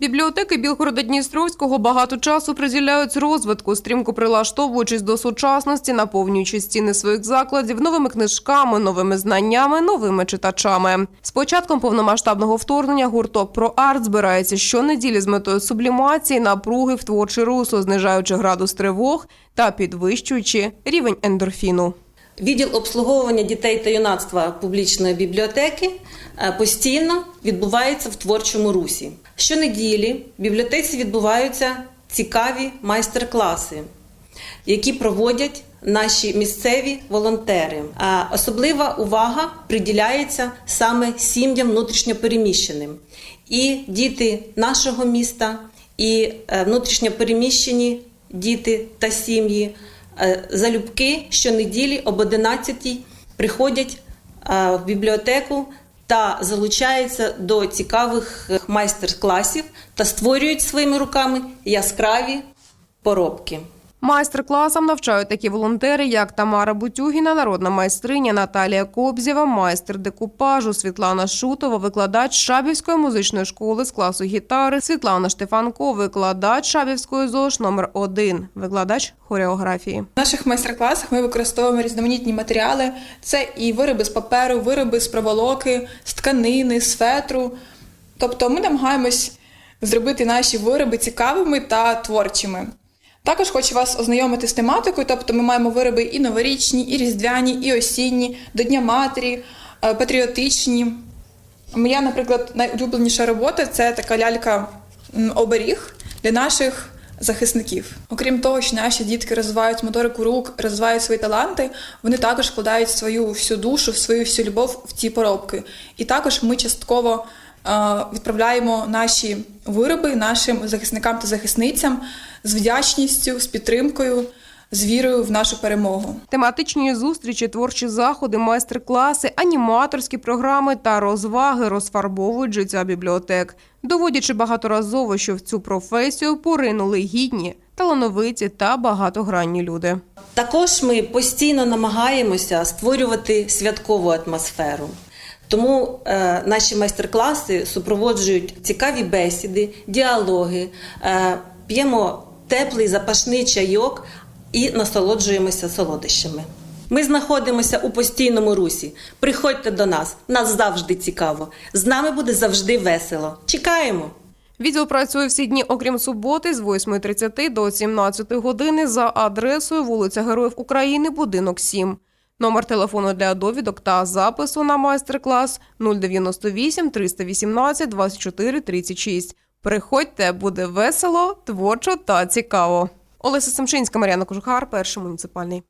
Бібліотеки Білгорода-Дністровського багато часу приділяють розвитку, стрімко прилаштовуючись до сучасності, наповнюючи стіни своїх закладів новими книжками, новими знаннями, новими читачами. З початком повномасштабного вторгнення гурток про арт збирається щонеділі з метою сублімації напруги в творчий русу, знижаючи градус тривог та підвищуючи рівень ендорфіну. Відділ обслуговування дітей та юнацтва публічної бібліотеки е, постійно відбувається в творчому русі. Щонеділі в бібліотеці відбуваються цікаві майстер-класи, які проводять наші місцеві волонтери. Особлива увага приділяється саме сім'ям внутрішньопереміщеним. І діти нашого міста, і е, внутрішньопереміщені діти та сім'ї залюбки щонеділі об 11 приходять е, в бібліотеку та залучаються до цікавих е, майстер-класів та створюють своїми руками яскраві поробки. Майстер-класам навчають такі волонтери, як Тамара Бутюгіна, народна майстриня Наталія Кобзєва, майстер декупажу Світлана Шутова, викладач Шабівської музичної школи з класу гітари, Світлана Штефанко, викладач Шабівської ЗОЖ номер 1 викладач хореографії. В наших майстер-класах ми використовуємо різноманітні матеріали. Це і вироби з паперу, вироби з проволоки, з тканини, з фетру. Тобто ми намагаємось зробити наші вироби цікавими та творчими. Також хочу вас ознайомити з тематикою, тобто ми маємо вироби і новорічні, і різдвяні, і осінні, до Дня Матері, е, патріотичні. Моя, наприклад, найулюбленіша робота це така лялька-оберіг для наших захисників. Окрім того, що наші дітки розвивають моторику рук, розвивають свої таланти, вони також вкладають свою всю душу, свою всю любов в ці поробки. І також ми частково відправляємо наші вироби нашим захисникам та захисницям з вдячністю, з підтримкою, з вірою в нашу перемогу. Тематичні зустрічі, творчі заходи, майстер-класи, аніматорські програми та розваги розфарбовують життя бібліотек, доводячи багаторазово, що в цю професію поринули гідні, талановиті та багатогранні люди. Також ми постійно намагаємося створювати святкову атмосферу. Тому е, наші майстер-класи супроводжують цікаві бесіди, діалоги, е, п'ємо теплий запашний чайок і насолоджуємося солодощами. Ми знаходимося у постійному русі. Приходьте до нас, нас завжди цікаво. З нами буде завжди весело. Чекаємо! Відділ працює всі дні, окрім суботи, з 8.30 до 17 години за адресою вулиця Героїв України, будинок 7. Номер телефону для довідок та запису на майстер-клас 098 318 24 36. Приходьте, буде весело, творчо та цікаво. Олеся Семчинська, Мар'яна Кожухар, перший муніципальний.